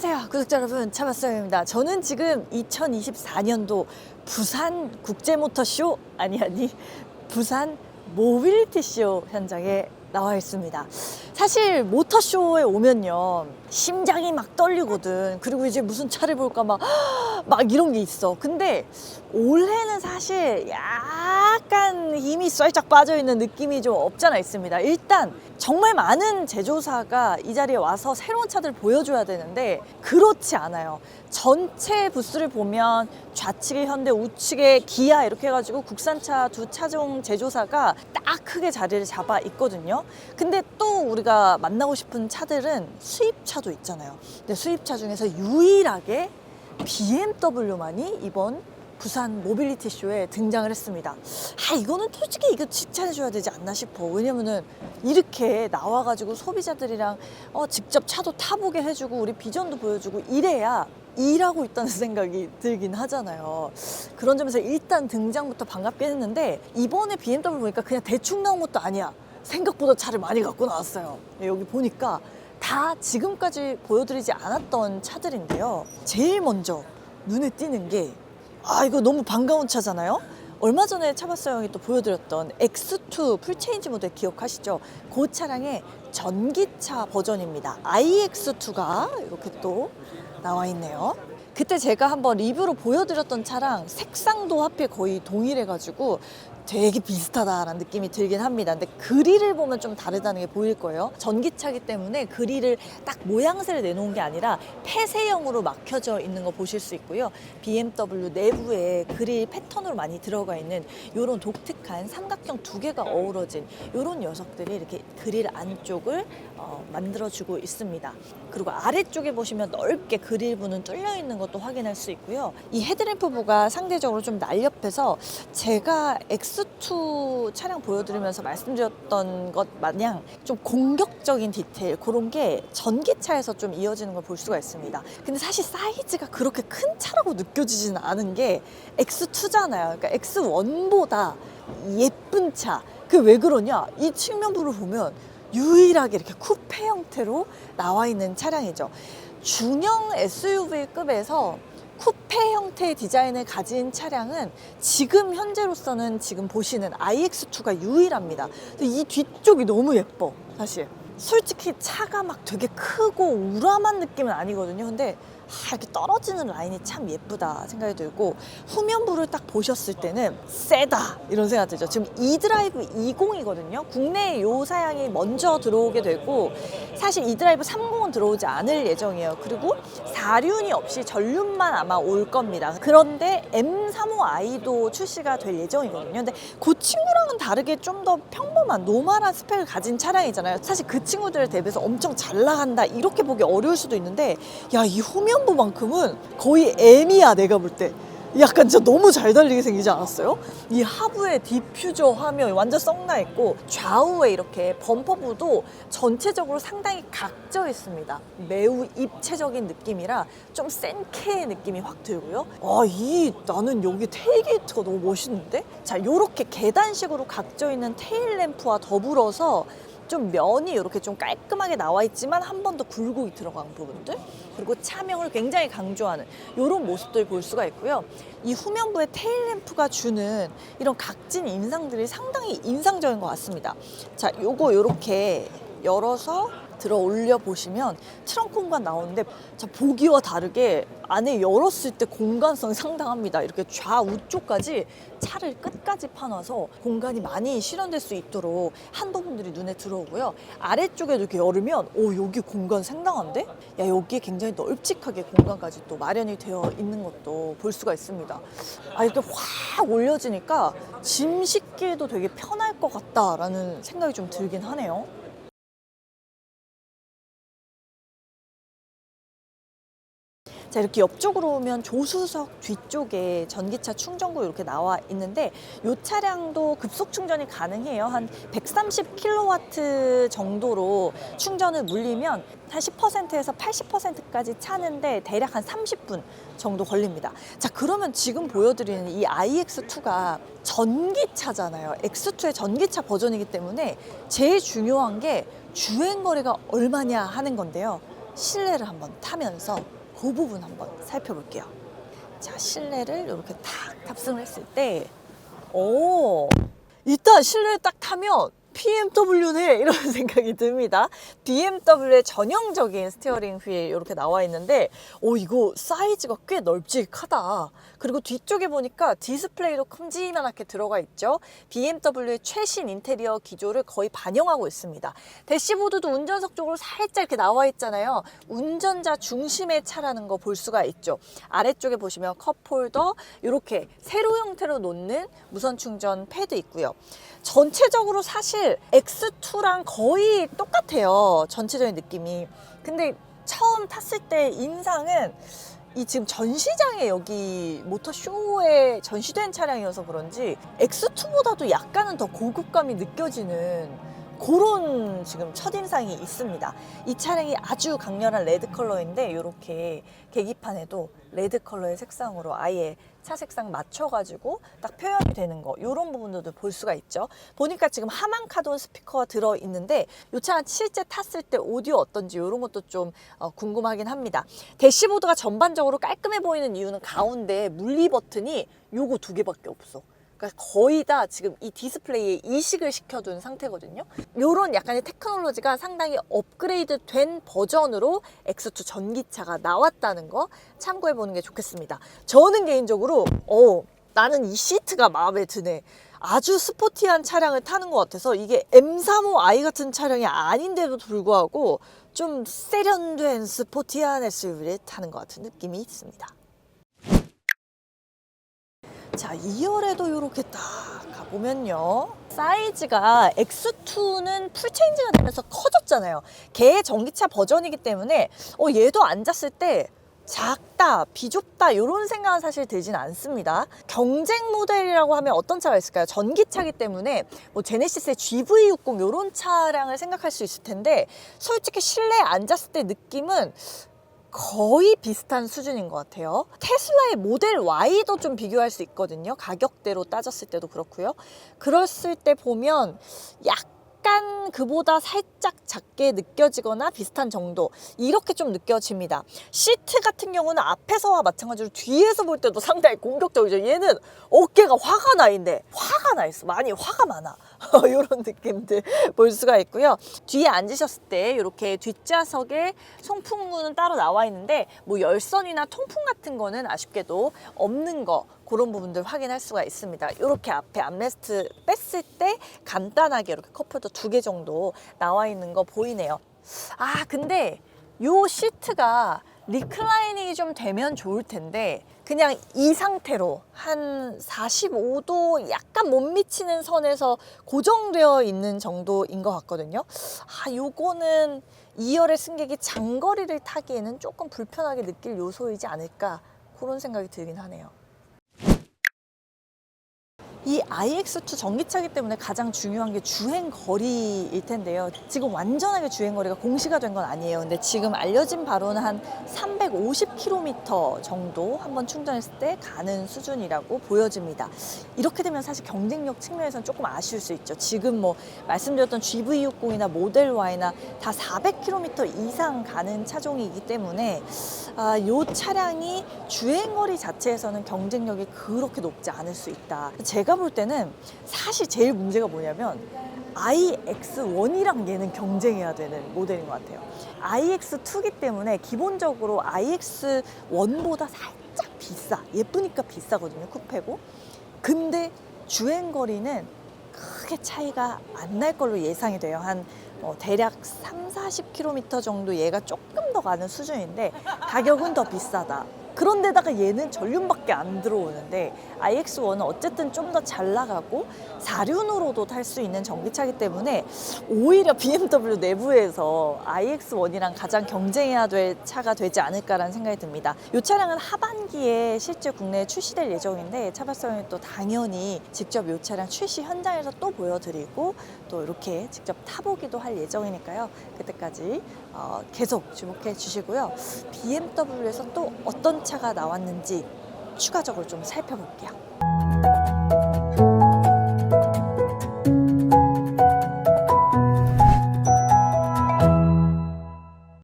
안녕하세요 구독자 여러분. 차박사입니다. 저는 지금 2024년도 부산 국제모터쇼 아니 아니 부산 모빌리티쇼 현장에 나와 있습니다. 사실 모터쇼에 오면요 심장이 막 떨리거든. 그리고 이제 무슨 차를 볼까 막, 막 이런 게 있어 근데 올해는 사실 약간 힘이 쌀짝 빠져 있는 느낌이 좀 없잖아 있습니다 일단 정말 많은 제조사가 이 자리에 와서 새로운 차들 보여줘야 되는데 그렇지 않아요. 전체 부스를 보면 좌측에 현대, 우측에 기아 이렇게 해가지고 국산차 두 차종 제조사가 딱 크게 자리를 잡아 있거든요. 근데 또 우리가 만나고 싶은 차들은 수입차도 있잖아요. 근데 수입차 중에서 유일하게 BMW만이 이번 부산 모빌리티 쇼에 등장을 했습니다. 아 이거는 솔직히 이거 칭찬해줘야 되지 않나 싶어. 왜냐면은 이렇게 나와가지고 소비자들이랑 어, 직접 차도 타보게 해주고 우리 비전도 보여주고 이래야 일하고 있다는 생각이 들긴 하잖아요. 그런 점에서 일단 등장부터 반갑게 했는데 이번에 BMW 보니까 그냥 대충 나온 것도 아니야. 생각보다 차를 많이 갖고 나왔어요. 여기 보니까 다 지금까지 보여드리지 않았던 차들인데요. 제일 먼저 눈에 띄는 게 아 이거 너무 반가운 차잖아요. 얼마 전에 차바사 형이 또 보여드렸던 X2 풀체인지 모델 기억하시죠? 그 차량의 전기차 버전입니다. iX2가 이렇게 또 나와 있네요. 그때 제가 한번 리뷰로 보여드렸던 차랑 색상도 하필 거의 동일해가지고 되게 비슷하다라는 느낌이 들긴 합니다. 근데 그릴을 보면 좀 다르다는 게 보일 거예요. 전기차기 때문에 그릴을 딱 모양새를 내놓은 게 아니라 폐쇄형으로 막혀져 있는 거 보실 수 있고요. BMW 내부에 그릴 패턴으로 많이 들어가 있는 이런 독특한 삼각형 두 개가 어우러진 이런 녀석들이 이렇게 그릴 안쪽을 어, 만들어주고 있습니다. 그리고 아래쪽에 보시면 넓게 그릴 부는 뚫려 있는 것도 확인할 수 있고요. 이 헤드램프 부가 상대적으로 좀 날렵해서 제가 X2 차량 보여드리면서 말씀드렸던 것 마냥 좀 공격적인 디테일 그런 게 전기차에서 좀 이어지는 걸 볼 수가 있습니다. 근데 사실 사이즈가 그렇게 큰 차라고 느껴지지는 않은 게 X2잖아요. 그러니까 X1보다 예쁜 차. 그 왜 그러냐? 이 측면부를 보면 유일하게 이렇게 쿠페 형태로 나와 있는 차량이죠. 중형 SUV급에서 쿠페 형태의 디자인을 가진 차량은 지금 현재로서는 지금 보시는 iX2가 유일합니다. 이 뒤쪽이 너무 예뻐, 사실. 솔직히 차가 막 되게 크고 우람한 느낌은 아니거든요. 근데 아, 이렇게 떨어지는 라인이 참 예쁘다 생각이 들고 후면부를 딱 보셨을 때는 세다 이런 생각 들죠. 지금 이드라이브 20이거든요. 국내에 요 사양이 먼저 들어오게 되고 사실 이드라이브 30은 들어오지 않을 예정이에요. 그리고 4륜이 없이 전륜만 아마 올 겁니다. 그런데 M35i도 출시가 될 예정이거든요. 근데 그 친구랑은 다르게 좀 더 평범한 노멀한 스펙을 가진 차량이잖아요. 사실 그 친구들에 대비해서 엄청 잘 나간다 이렇게 보기 어려울 수도 있는데 야 이 후면 부만큼은 거의 M이야 내가 볼 때. 약간 진짜 너무 잘 달리게 생기지 않았어요? 이 하부에 디퓨저 화면 완전 썩나 있고 좌우에 이렇게 범퍼부도 전체적으로 상당히 각져 있습니다. 매우 입체적인 느낌이라 좀 센케의 느낌이 확 들고요. 아, 이 나는 여기 테일게이트가 너무 멋있는데? 자, 요렇게 계단식으로 각져 있는 테일 램프와 더불어서 좀 면이 이렇게 좀 깔끔하게 나와 있지만 한 번 더 굴곡이 들어간 부분들 그리고 차명을 굉장히 강조하는 이런 모습들 볼 수가 있고요. 이 후면부의 테일 램프가 주는 이런 각진 인상들이 상당히 인상적인 것 같습니다. 자, 요거 요렇게 열어서 들어 올려 보시면 트렁크 공간 나오는데 자, 보기와 다르게 안에 열었을 때 공간성이 상당합니다. 이렇게 좌우 쪽까지 차를 끝까지 파놔서 공간이 많이 실현될 수 있도록 한 부분들이 눈에 들어오고요. 아래쪽에도 이렇게 열으면 오 여기 공간 상당한데? 야 여기에 굉장히 널찍하게 공간까지 또 마련이 되어 있는 것도 볼 수가 있습니다. 아 이렇게 확 올려지니까 짐 싣기에도 되게 편할 것 같다라는 생각이 좀 들긴 하네요. 자 이렇게 옆쪽으로 오면 조수석 뒤쪽에 전기차 충전구 이렇게 나와 있는데 이 차량도 급속 충전이 가능해요. 한 130kW 정도로 충전을 물리면 한 10%에서 80%까지 차는데 대략 한 30분 정도 걸립니다. 자 그러면 지금 보여드리는 이 iX2가 전기차잖아요. X2의 전기차 버전이기 때문에 제일 중요한 게 주행 거리가 얼마냐 하는 건데요. 실내를 한번 타면서 그 부분 한번 살펴볼게요. 자, 실내를 이렇게 탁 탑승을 했을 때, 오, 일단 실내를 딱 타면 BMW네 이런 생각이 듭니다. BMW의 전형적인 스티어링 휠 이렇게 나와 있는데 오 이거 사이즈가 꽤 넓직하다. 그리고 뒤쪽에 보니까 디스플레이도 큼지만하게 들어가 있죠. BMW의 최신 인테리어 기조를 거의 반영하고 있습니다. 대시보드도 운전석 쪽으로 살짝 이렇게 나와 있잖아요. 운전자 중심의 차라는 거 볼 수가 있죠. 아래쪽에 보시면 컵홀더 이렇게 세로 형태로 놓는 무선 충전 패드 있고요. 전체적으로 사실 X2랑 거의 똑같아요. 전체적인 느낌이. 근데 처음 탔을 때 인상은 이 지금 전시장에 여기 모터쇼에 전시된 차량이어서 그런지 X2보다도 약간은 더 고급감이 느껴지는 그런 지금 첫인상이 있습니다. 이 차량이 아주 강렬한 레드 컬러인데 이렇게 계기판에도 레드 컬러의 색상으로 아예 차 색상 맞춰가지고 딱 표현이 되는 거 이런 부분들도 볼 수가 있죠. 보니까 지금 하만 카돈 스피커가 들어 있는데 이 차는 실제 탔을 때 오디오 어떤지 이런 것도 좀 어, 궁금하긴 합니다. 대시보드가 전반적으로 깔끔해 보이는 이유는 가운데 물리 버튼이 요거 두 개밖에 없어. 그러니까 거의 다 지금 이 디스플레이에 이식을 시켜둔 상태거든요. 이런 약간의 테크놀로지가 상당히 업그레이드 된 버전으로 X2 전기차가 나왔다는 거 참고해 보는 게 좋겠습니다. 저는 개인적으로 어 나는 이 시트가 마음에 드네. 아주 스포티한 차량을 타는 것 같아서 이게 M35i 같은 차량이 아닌데도 불구하고 좀 세련된 스포티한 SUV를 타는 것 같은 느낌이 있습니다. 자, 2열에도 이렇게 딱 가보면요. 사이즈가 X2는 풀체인지가 되면서 커졌잖아요. 걔 전기차 버전이기 때문에 어, 얘도 앉았을 때 작다, 비좁다 이런 생각은 사실 들진 않습니다. 경쟁 모델이라고 하면 어떤 차가 있을까요? 전기차기 때문에 뭐 제네시스의 GV60 이런 차량을 생각할 수 있을 텐데 솔직히 실내에 앉았을 때 느낌은 거의 비슷한 수준인 것 같아요. 테슬라의 모델 Y도 좀 비교할 수 있거든요. 가격대로 따졌을 때도 그렇고요. 그랬을 때 보면 약간 그보다 살짝 작게 느껴지거나 비슷한 정도 이렇게 좀 느껴집니다. 시트 같은 경우는 앞에서와 마찬가지로 뒤에서 볼 때도 상당히 공격적이죠. 얘는 어깨가 화가 나 있네. 화가 나 있어. 많이 화가 많아. 이런 느낌들 볼 수가 있고요. 뒤에 앉으셨을 때 이렇게 뒷좌석에 송풍구는 따로 나와 있는데 뭐 열선이나 통풍 같은 거는 아쉽게도 없는 거 그런 부분들 확인할 수가 있습니다. 이렇게 앞에 암레스트 뺐을 때 간단하게 이렇게 컵홀더 두개 정도 나와 있는 거 보이네요. 아 근데 요 시트가 리클라이닝이 좀 되면 좋을 텐데 그냥 이 상태로 한 45도 약간 못 미치는 선에서 고정되어 있는 정도인 것 같거든요. 아, 요거는 2열의 승객이 장거리를 타기에는 조금 불편하게 느낄 요소이지 않을까 그런 생각이 들긴 하네요. 이 iX2 전기차기 때문에 가장 중요한 게 주행 거리일 텐데요. 지금 완전하게 주행 거리가 공시가 된 건 아니에요. 근데 지금 알려진 바로는 한 350km 정도 한번 충전했을 때 가는 수준이라고 보여집니다. 이렇게 되면 사실 경쟁력 측면에서는 조금 아쉬울 수 있죠. 지금 뭐 말씀드렸던 GV60이나 모델 Y나 다 400km 이상 가는 차종이기 때문에 아, 요 차량이 주행 거리 자체에서는 경쟁력이 그렇게 높지 않을 수 있다. 제가 볼 때는 사실 제일 문제가 뭐냐면 iX1이랑 얘는 경쟁해야 되는 모델인 것 같아요. iX2기 때문에 기본적으로 iX1보다 살짝 비싸. 예쁘니까 비싸거든요. 쿠페고. 근데 주행 거리는 크게 차이가 안 날 걸로 예상이 돼요. 한 어, 대략 3, 40km 정도 얘가 조금 더 가는 수준인데 가격은 더 비싸다. 그런데다가 얘는 전륜밖에 안 들어오는데 iX1은 어쨌든 좀 더 잘 나가고 4륜으로도 탈 수 있는 전기차기 때문에 오히려 BMW 내부에서 iX1이랑 가장 경쟁해야 될 차가 되지 않을까라는 생각이 듭니다. 이 차량은 하반기에 실제 국내에 출시될 예정인데 차별성이 또 당연히 직접 이 차량 출시 현장에서 또 보여드리고 또 이렇게 직접 타보기도 할 예정이니까요. 그때까지 어, 계속 주목해 주시고요. BMW에서 또 어떤 차가 나왔는지 추가적으로 좀 살펴볼게요.